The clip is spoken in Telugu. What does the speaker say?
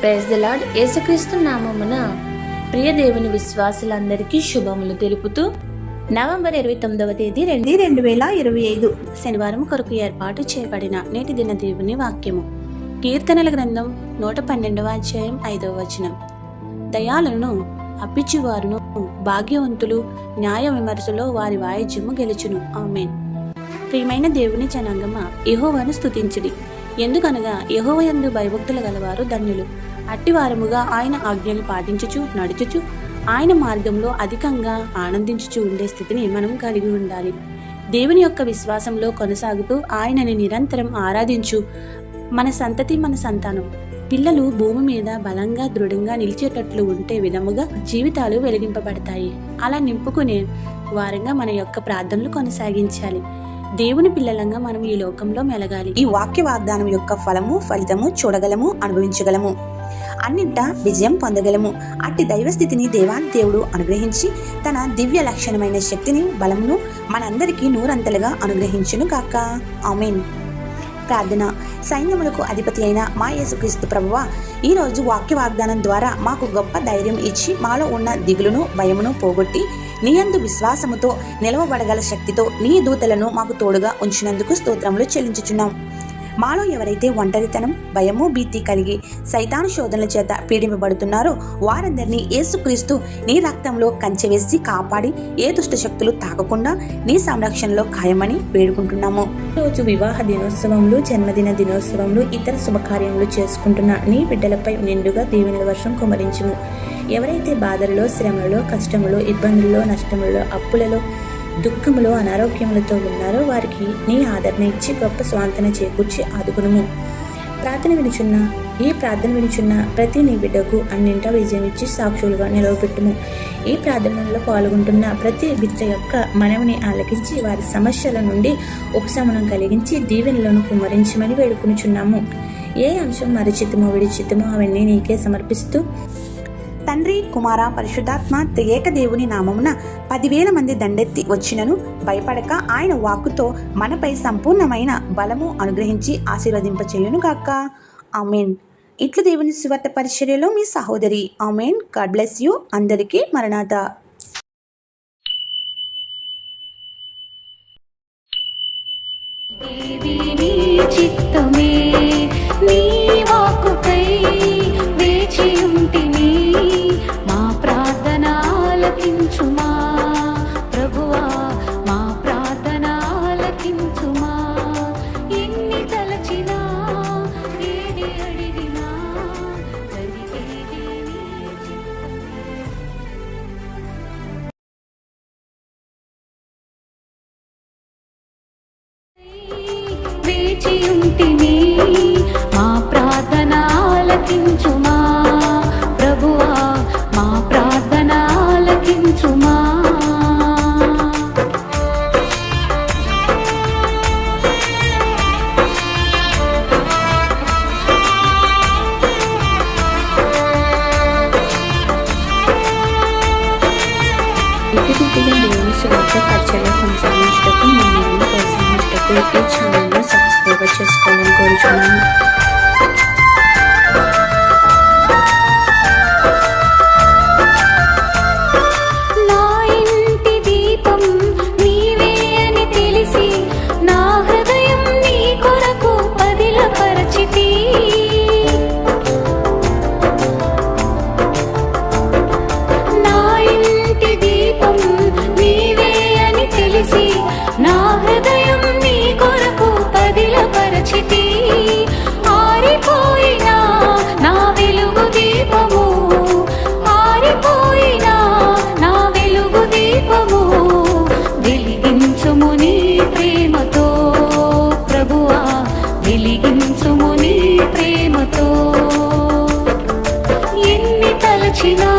ప్రైజ్ ద లార్డ్ యేసుక్రీస్తు నామమున ప్రియ దేవుని విశ్వాసులందరికీ శుభములు తెలుపుతూ నవంబర్ ఇరవై తొమ్మిదవ తేదీ రెండు రెండు వేల ఇరవై ఐదు శనివారం కొరకు ఏర్పాటు చేయబడిన నేటి దిన దేవుని వాక్యము. కీర్తనల గ్రంథం నూట పన్నెండవ అధ్యాయం ఐదవ వచనం. దయాలను అప్పిచ్చివారును భాగ్యవంతులు న్యాయ విమర్శలో వారి వాయిద్యము గెలుచును. ఆమెన్. ప్రియమైన దేవుని జనాంగమ యహోవాను స్థుతించుడి ఎందుకనగా యెహోవ యందు భయభక్తులు గలవారు ధన్యులు. అట్టివారముగా ఆయన ఆజ్ఞలు పాటించుచు నడుచుచు ఆయన మార్గంలో అధికంగా ఆనందించుచు ఉండే స్థితిని మనం కలిగి ఉండాలి. దేవుని యొక్క విశ్వాసంలో కొనసాగుతూ ఆయనని నిరంతరం ఆరాధించు. మన సంతతి మన సంతానం. పిల్లలు భూమి మీద బలంగా దృఢంగా నిలిచేటట్లు ఉంటే విధముగా జీవితాలు వెలిగింపబడతాయి. అలా నింపుకునే వారంగా మన యొక్క ప్రార్థనలు కొనసాగించాలి. దేవుని పిల్లలంగా మనం ఈ లోకంలో మెలగాలి. ఈ వాక్య వాగ్దానం యొక్క ఫలము ఫలితము చూడగలము అనుభవించగలము. అన్నింట విజయం పొందగలము. అట్టి దైవ స్థితిని దేవుడు అనుగ్రహించి తన దివ్య లక్షణమైన శక్తిని బలమును మనందరికీ నూరంతలుగా అనుగ్రహించును కాక ఆమెన్. ప్రార్థన. సైన్యములకు అధిపతి అయిన మా యేసుక్రీస్తు ప్రభువ ఈరోజు వాక్య వాగ్దానం ద్వారా మాకు గొప్ప ధైర్యం ఇచ్చి మాలో ఉన్న దిగులును భయమును పోగొట్టి నీ యందు విశ్వాసముతో నిలవబడగల శక్తితో నీ దూతలను మాకు తోడుగా ఉంచినందుకు స్తోత్రములు చెల్లించుచున్నాం. మాలో ఎవరైతే ఒంటరితనం భయము భీతి కలిగి సైతాను శోధనల చేత పీడింపబడుతున్నారో వారందరినీ యేసుక్రీస్తు నీ రక్తంలో కంచెవేసి కాపాడి ఏ దుష్ట శక్తులు తాకకుండా నీ సంరక్షణలో ఖాయమని వేడుకుంటున్నాము. రోజు వివాహ దినోత్సవములు జన్మదిన దినోత్సవములు ఇతర శుభకార్యములు చేసుకుంటున్న నీ బిడ్డలపై నిండుగా దీవెనల వర్షం కుమరించుము. ఎవరైతే బాధలలో శ్రమలలో కష్టములో ఇబ్బందుల్లో నష్టములలో అప్పులలో దుఃఖములో అనారోగ్యములతో ఉన్నారో వారికి నీ ఆదరణ ఇచ్చి గొప్ప స్వాంతన చేకూర్చి ఆదుకునుము. ప్రార్థన వినుచున్న ఈ ప్రార్థన వినుచున్న ప్రతి నీ బిడ్డకు అన్నింట విజయం ఇచ్చి సాక్షులుగా నిలవబెట్టుము. ఈ ప్రార్థనలో పాల్గొంటున్న ప్రతి బిడ్డ యొక్క మనవిని ఆలకించి వారి సమస్యల నుండి ఉపశమనం కలిగించి దీవెనలను కుమరించమని వేడుకునుచున్నాము. ఏ అంశం మరిచితమో విడిచితమో అవన్నీ నీకే సమర్పిస్తూ తండ్రి కుమార పరిశుద్ధాత్మ త్రియేక దేవుని నామమున పదివేల మంది దండెత్తి వచ్చినను భయపడక ఆయన వాక్కుతో మనపై సంపూర్ణమైన బలము అనుగ్రహించి ఆశీర్వదింపచేయును గాక. ఆమెన్. ఇట్లు దేవుని సువార్త పరిచర్యలో మీ సహోదరి. ఆమెన్. God bless you. అందరికీ మరణాత. చిత్త వేచి మా ప్రార్థన ఆలకించుమా ప్రభువా మా ప్రార్థన ఆలకించుమా ఇటుదిద్దుల దేవుని శుభ్రత పరిచయం కొనసాగించటకు మమ్మల్ని ప్రోత్సహించటకు ఈ ఛానల్ను సబ్స్క్రైబ్ చేసుకోవాలని కోరుచున్నాను ఎన్ని తలచినా